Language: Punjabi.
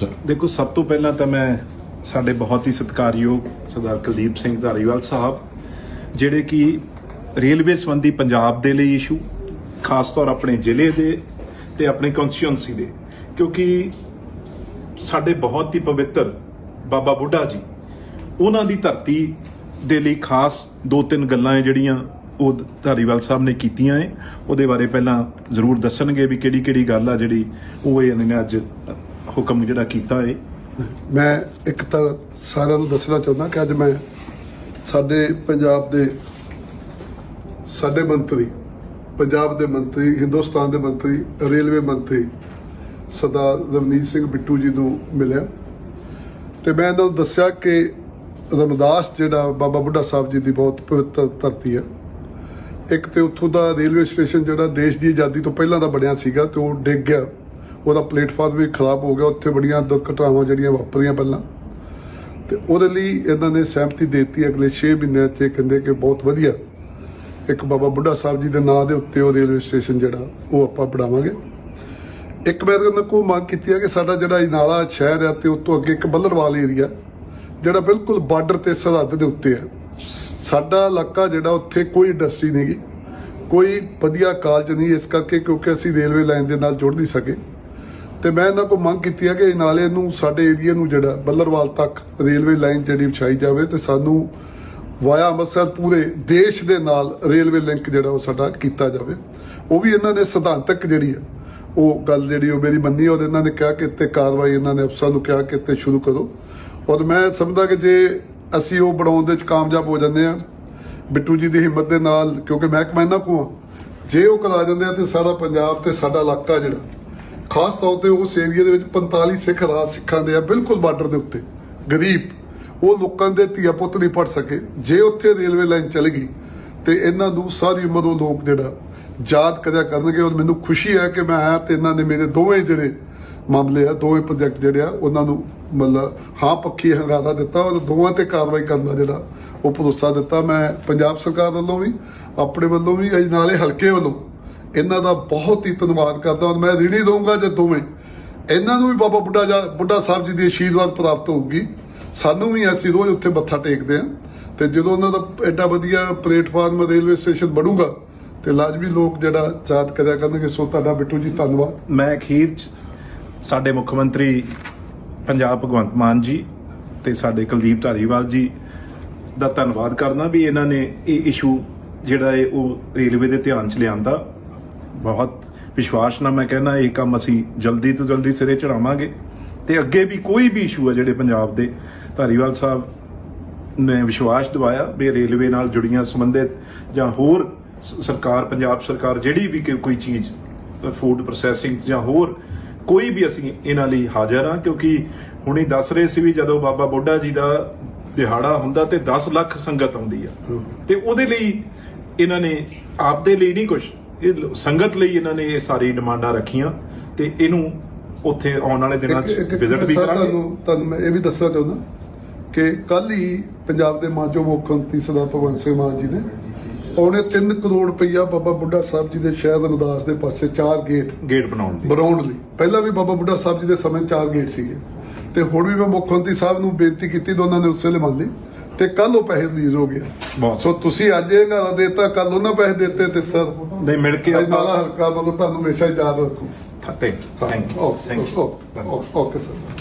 ਸਰ। ਦੇਖੋ, ਸਭ ਤੋਂ ਪਹਿਲਾਂ ਤਾਂ ਮੈਂ ਸਾਡੇ ਬਹੁਤ ਹੀ ਸਤਿਕਾਰਯੋਗ ਸਰਦਾਰ ਕੁਲਦੀਪ ਸਿੰਘ ਧਾਰੀਵਾਲ ਸਾਹਿਬ, ਜਿਹੜੇ ਕਿ ਰੇਲਵੇ ਸੰਬੰਧੀ ਪੰਜਾਬ ਦੇ ਲਈ ਇਸ਼ੂ ਖਾਸ ਤੌਰ ਆਪਣੇ ਜ਼ਿਲ੍ਹੇ ਦੇ ਤੇ ਆਪਣੇ ਕਨਸਟੀਟਿਊਂਸੀ ਦੇ। ਕਿਉਂਕਿ ਸਾਡੇ ਬਹੁਤ ਹੀ ਪਵਿੱਤਰ ਬਾਬਾ ਬੁੱਢਾ ਜੀ, ਉਹਨਾਂ ਦੀ ਧਰਤੀ ਦੇ ਲਈ ਖਾਸ ਦੋ ਤਿੰਨ ਗੱਲਾਂ ਹੈ ਜਿਹੜੀਆਂ ਉਹ ਧਾਰੀਵਾਲ ਸਾਹਿਬ ਨੇ ਕੀਤੀਆਂ ਹੈ ਉਹਦੇ ਬਾਰੇ ਪਹਿਲਾਂ ਜ਼ਰੂਰ ਦੱਸਣਗੇ ਵੀ ਕਿਹੜੀ ਕਿਹੜੀ ਗੱਲ ਆ ਜਿਹੜੀ ਉਹ ਇਹਨਾਂ ਨੇ ਅੱਜ ਹੁਕਮ ਜਿਹੜਾ ਕੀਤਾ ਹੈ ਮੈਂ ਇੱਕ ਤਾਂ ਸਾਰਿਆਂ ਨੂੰ ਦੱਸਣਾ ਚਾਹੁੰਦਾ ਕਿ ਅੱਜ ਮੈਂ ਸਾਡੇ ਪੰਜਾਬ ਦੇ ਸਾਡੇ ਮੰਤਰੀ, ਪੰਜਾਬ ਦੇ ਮੰਤਰੀ, ਹਿੰਦੁਸਤਾਨ ਦੇ ਮੰਤਰੀ, ਰੇਲਵੇ ਮੰਤਰੀ ਸਰਦਾਰ ਰਵਨੀਤ ਸਿੰਘ ਬਿੱਟੂ ਜੀ ਨੂੰ ਮਿਲਿਆ। ਤੇ ਮੈਂ ਇਹਨਾਂ ਨੂੰ ਦੱਸਿਆ ਕਿ ਰਮਦਾਸ ਜਿਹੜਾ ਬਾਬਾ ਬੁੱਢਾ ਸਾਹਿਬ ਜੀ ਦੀ ਬਹੁਤ ਪਵਿੱਤਰ ਧਰਤੀ ਹੈ ਇੱਕ ਤੇ ਉੱਥੋਂ ਦਾ ਰੇਲਵੇ ਸਟੇਸ਼ਨ ਜਿਹੜਾ ਦੇਸ਼ ਦੀ ਆਜ਼ਾਦੀ ਤੋਂ ਪਹਿਲਾਂ ਦਾ ਬਣਿਆ ਸੀਗਾ ਤੇ ਉਹ ਡਿੱਗ ਗਿਆ। ਉਹਦਾ ਪਲੇਟਫਾਰਮ ਵੀ ਖਰਾਬ ਹੋ ਗਿਆ, ਉੱਥੇ ਬੜੀਆਂ ਦੁਰਘਟਨਾਵਾਂ ਜਿਹੜੀਆਂ ਵਾਪਰੀਆਂ ਪਹਿਲਾਂ। ਤੇ ਉਹਦੇ ਲਈ ਇਹਨਾਂ ਨੇ ਸਹਿਮਤੀ ਦੇ ਦਿੱਤੀ, ਅਗਲੇ 6 ਮਹੀਨਿਆਂ 'ਚ ਕਹਿੰਦੇ ਕਿ ਬਹੁਤ ਵਧੀਆ। ਇੱਕ ਬਾਬਾ ਬੁੱਢਾ ਸਾਹਿਬ ਜੀ ਦੇ ਨਾਂ ਦੇ ਉੱਤੇ ਉਹ ਰੇਲਵੇ ਸਟੇਸ਼ਨ ਜਿਹੜਾ, ਉਹ ਆਪਾਂ ਬਣਾਵਾਂਗੇ। ਇੱਕ ਮੈਂ ਇਹਨਾਂ ਕੋਲ ਮੰਗ ਕੀਤੀ ਹੈ ਕਿ ਸਾਡਾ ਜਿਹੜਾ ਇਨਾਲਾ ਸ਼ਹਿਰ ਹੈ ਤੇ ਉਸ ਤੋਂ ਅੱਗੇ ਇੱਕ ਬੱਲਰਵਾਲ ਏਰੀਆ, ਜਿਹੜਾ ਬਿਲਕੁਲ ਬਾਰਡਰ ਤੇ ਸਰਹੱਦ ਦੇ ਉੱਤੇ ਹੈ ਸਾਡਾ ਇਲਾਕਾ ਜਿਹੜਾ ਉੱਥੇ ਕੋਈ ਇੰਡਸਟਰੀ ਨਹੀਂ ਨਹੀਂਗੀ ਕੋਈ ਵਧੀਆ ਕਾਲਜ ਨਹੀਂ ਇਸ ਕਰਕੇ ਕਿਉਂਕਿ ਅਸੀਂ ਰੇਲਵੇ ਲਾਈਨ ਦੇ ਨਾਲ ਜੁੜ ਨਹੀਂ ਸਕੇ। ਤੇ ਮੈਂ ਇਹਨਾਂ ਕੋਲ ਮੰਗ ਕੀਤੀ ਹੈ ਕਿ ਨਾਲੇ ਨੂੰ ਸਾਡੇ ਏਰੀਆ ਨੂੰ ਜਿਹੜਾ ਬੱਲਰਵਾਲ ਤੱਕ ਰੇਲਵੇ ਲਾਈਨ ਜਿਹੜੀ ਵਿਛਾਈ ਜਾਵੇ ਤੇ ਸਾਨੂੰ ਵਾਇਆ ਅੰਮ੍ਰਿਤਸਰ ਪੂਰੇ ਦੇਸ਼ ਦੇ ਨਾਲ ਰੇਲਵੇ ਲਿੰਕ ਜਿਹੜਾ ਉਹ ਸਾਡਾ ਕੀਤਾ ਜਾਵੇ ਉਹ ਵੀ ਇਹਨਾਂ ਨੇ ਸਿਧਾਂਤਕ ਜਿਹੜੀ ਹੈ ਉਹ ਗੱਲ ਜਿਹੜੀ ਉਹ ਮੇਰੀ ਮੰਨੀ ਔਰ ਇਹਨਾਂ ਨੇ ਕਿਹਾ ਕਿ ਇੱਥੇ ਕਾਰਵਾਈ ਇਹਨਾਂ ਨੇ ਅਫਸਰਾਂ ਨੂੰ ਕਿਹਾ ਕਿ ਇੱਥੇ ਸ਼ੁਰੂ ਕਰੋ ਔਰ ਮੈਂ ਸਮਝਦਾ ਕਿ ਜੇ ਅਸੀਂ ਉਹ ਬਣਾਉਣ ਦੇ ਵਿੱਚ ਕਾਮਯਾਬ ਹੋ ਜਾਂਦੇ ਆ, ਬਿੱਟੂ ਜੀ ਦੀ ਹਿੰਮਤ ਦੇ ਨਾਲ, ਕਿਉਂਕਿ ਮਹਿਕਮਾ ਇਹਨਾਂ ਕੋਲ ਆ। ਜੇ ਉਹ ਕਰਾ ਜਾਂਦੇ ਆ ਤੇ ਸਾਰਾ ਪੰਜਾਬ ਤੇ ਸਾਡਾ ਇਲਾਕਾ ਜਿਹੜਾ ਖਾਸ ਤੌਰ ਤੇ ਉਸ ਏਰੀਆ ਦੇ ਵਿੱਚ 45 ਸਿੱਖ ਰਾਜ ਸਿੱਖਾਂ ਦੇ ਆ, ਬਿਲਕੁਲ ਬਾਰਡਰ ਦੇ ਉੱਤੇ। ਗਰੀਬ, ਉਹ ਲੋਕਾਂ ਦੇ ਧੀਆ ਪੁੱਤ ਨਹੀਂ ਪੜ ਸਕੇ। ਜੇ ਉੱਥੇ ਰੇਲਵੇ ਲਾਈਨ ਚੱਲ ਗਈ, ਤੇ ਇਹਨਾਂ ਨੂੰ ਸਾਰੀ ਉਮਰ ਉਹ ਲੋਕ ਜਿਹੜਾ ਯਾਦ ਕਰਿਆ ਕਰਨਗੇ, ਔਰ ਮੈਨੂੰ ਖੁਸ਼ੀ ਹੈ ਕਿ ਮੈਂ ਆਇਆ ਤੇ ਇਹਨਾਂ ਨੇ ਮੇਰੇ ਦੋਵੇਂ ਜਿਹੜੇ ਮਾਮਲੇ ਆ, ਦੋਵੇਂ ਪ੍ਰੋਜੈਕਟ ਜਿਹੜੇ ਆ, ਉਹਨਾਂ ਨੂੰ ਮਤਲਬ ਹਾਂ ਪੱਖੀ ਹੰਗਾਰਾ ਦਿੱਤਾ, ਔਰ ਦੋਵਾਂ ਤੇ ਕਾਰਵਾਈ ਕਰਨ ਦਾ ਜਿਹੜਾ ਉਹ ਭਰੋਸਾ ਦਿੱਤਾ। ਮੈਂ ਪੰਜਾਬ ਸਰਕਾਰ ਵੱਲੋਂ ਵੀ, ਆਪਣੇ ਵੱਲੋਂ ਵੀ, ਅਜ ਨਾਲੇ ਹਲਕੇ ਵੱਲੋਂ ਇਹਨਾਂ ਦਾ ਬਹੁਤ ਹੀ ਧੰਨਵਾਦ ਕਰਦਾ ਔਰ ਮੈਂ ਰਿਣੀ ਦਊਂਗਾ ਜੇ ਦੋਵੇਂ। ਇਹਨਾਂ ਨੂੰ ਵੀ ਬਾਬਾ ਬੁੱਢਾ ਜਾ ਬੁੱਢਾ ਸਾਹਿਬ ਜੀ ਦੀ ਆਸ਼ੀਰਵਾਦ ਪ੍ਰਾਪਤ ਹੋਊਗੀ। ਸਾਨੂੰ ਵੀ ਅਸੀਂ ਰੋਜ਼ ਉੱਥੇ ਮੱਥਾ ਟੇਕਦੇ ਆ ਤੇ ਜਦੋਂ ਉਹਨਾਂ ਦਾ ਐਡਾ ਵਧੀਆ ਪਲੇਟਫਾਰਮ ਰੇਲਵੇ ਸਟੇਸ਼ਨ ਬਣੂਗਾ, ਤੇ ਲਾਜ਼ਮੀ ਲੋਕ ਜਿਹੜਾ ਚਾਹਤ ਕਰਿਆ ਕਰਨਗੇ, ਸੋ ਤੁਹਾਡਾ ਬਿੱਟੂ ਜੀ, ਧੰਨਵਾਦ। ਮੈਂ ਅਖੀਰ 'ਚ ਸਾਡੇ ਮੁੱਖ ਮੰਤਰੀ ਪੰਜਾਬ ਭਗਵੰਤ ਮਾਨ ਜੀ ਤੇ ਸਾਡੇ ਕੁਲਦੀਪ ਧਾਰੀਵਾਲ ਜੀ ਦਾ ਧੰਨਵਾਦ ਕਰਨਾ ਵੀ ਇਹਨਾਂ ਨੇ ਇਹ ਇਸ਼ੂ ਜਿਹੜਾ ਹੈ ਉਹ ਰੇਲਵੇ ਦੇ ਧਿਆਨ 'ਚ ਲਿਆਂਦਾ। ਬਹੁਤ ਵਿਸ਼ਵਾਸ ਨਾਲ ਮੈਂ ਕਹਿੰਦਾ ਇਹ ਕੰਮ ਅਸੀਂ ਜਲਦੀ ਤੋਂ ਜਲਦੀ ਸਿਰੇ ਚੜਾਵਾਂਗੇ। ਤੇ ਅੱਗੇ ਵੀ ਕੋਈ ਵੀ ਇਸ਼ੂ ਹੈ ਜਿਹੜੇ ਪੰਜਾਬ ਦੇ ਧਾਰੀਵਾਲ ਸਾਹਿਬ ਨੇ ਵਿਸ਼ਵਾਸ ਦਿਵਾਇਆ ਵੀ ਰੇਲਵੇ ਨਾਲ ਜੁੜੀਆਂ ਸੰਬੰਧਿਤ ਜਾਂ ਹੋਰ ਸਰਕਾਰ ਪੰਜਾਬ ਸਰਕਾਰ ਜਿਹੜੀ ਵੀ ਕੋਈ- ਕੋਈ ਚੀਜ਼ ਫੂਡ ਪ੍ਰੋਸੈਸਿੰਗ ਜਾਂ ਹੋਰ ਕੋਈ ਵੀ ਅਸੀਂ ਇਹਨਾਂ ਲਈ ਹਾਜ਼ਰ ਹਾਂ ਕਿਉਂਕਿ ਹੁਣੀ ਦੱਸ ਰਹੇ ਸੀ ਵੀ ਜਦੋਂ ਬਾਬਾ ਬੁੱਢਾ ਜੀ ਦਾ ਦਿਹਾੜਾ ਹੁੰਦਾ ਤੇ 10 ਲੱਖ ਸੰਗਤ ਆਉਂਦੀ ਆ। ਤੇ ਉਹਦੇ ਲਈ ਇਹਨਾਂ ਨੇ ਆਪਦੇ ਲਈ ਨਹੀਂ ਕੁਝ ਇਹ ਸੰਗਤ ਲਈ ਇਹਨਾਂ ਨੇ ਇਹ ਸਾਰੀ ਡਿਮਾਂਡਾਂ ਰੱਖੀਆਂ ਤੇ ਇਹਨੂੰ ਉੱਥੇ ਆਉਣ ਵਾਲੇ ਦਿਨਾਂ 'ਚ ਵਿਜ਼ਿਟ ਵੀ ਕਰਾਂਗੇ। ਤੁਹਾਨੂੰ ਤੁਹਾਨੂੰ ਮੈਂ ਇਹ ਵੀ ਦੱਸਣਾ ਚਾਹੁੰਦਾ ਕਿ ਕੱਲ ਹੀ ਪੰਜਾਬ ਦੇ ਮਾਨਯੋਗ ਮੁੱਖ ਮੰਤਰੀ ਸਰਦਾਰ ਭਗਵੰਤ ਸਿੰਘ ਮਾਨ ਜੀ ਨੇ ਪੌਣੇ 3 ਕਰੋੜ ਰੁਪਈਆ ਬਾਬਾ ਬੁੱਢਾ ਸਾਹਿਬ ਜੀ ਦੇ ਸ਼ਹਿਰ ਰਮਦਾਸ ਦੇ ਪਾਸੇ ਚਾਰ ਗੇਟ ਗੇਟ ਬਣਾਉਣ ਦੀ ਬਣਾਉਣ ਲਈ। ਪਹਿਲਾਂ ਵੀ ਬਾਬਾ ਬੁੱਢਾ ਸਾਹਿਬ ਜੀ ਦੇ ਸਮੇਂ ਚਾਰ ਗੇਟ ਸੀਗੇ। ਤੇ ਹੁਣ ਵੀ ਮੈਂ ਮੁੱਖ ਮੰਤਰੀ ਸਾਹਿਬ ਨੂੰ ਬੇਨਤੀ ਕੀਤੀ ਤਾਂ ਉਹਨਾਂ ਨੇ ਉਸੇ ਵੇਲੇ ਮੰਨ ਲਈ ਤੇ ਕੱਲ ਉਹ ਪੈਸੇ ਰਿਲੀਜ਼ ਹੋ ਗਿਆ ਬਹੁਤ ਸੋ ਤੁਸੀਂ ਅੱਜ ਇਹ ਗਾਣਾ ਦੇਤਾ ਕੱਲ ਉਹਨਾਂ ਪੈਸੇ ਦਿੱਤੇ ਤੇ ਸਰ। ਨਹੀਂ ਮਿਲ ਕੇ ਨਾਲਾ ਆਪਾਂ ਹਲਕਾ ਵੱਲੋਂ ਤੁਹਾਨੂੰ ਹਮੇਸ਼ਾ ਯਾਦ ਰੱਖੂ। Thank you thank you thank okay sir.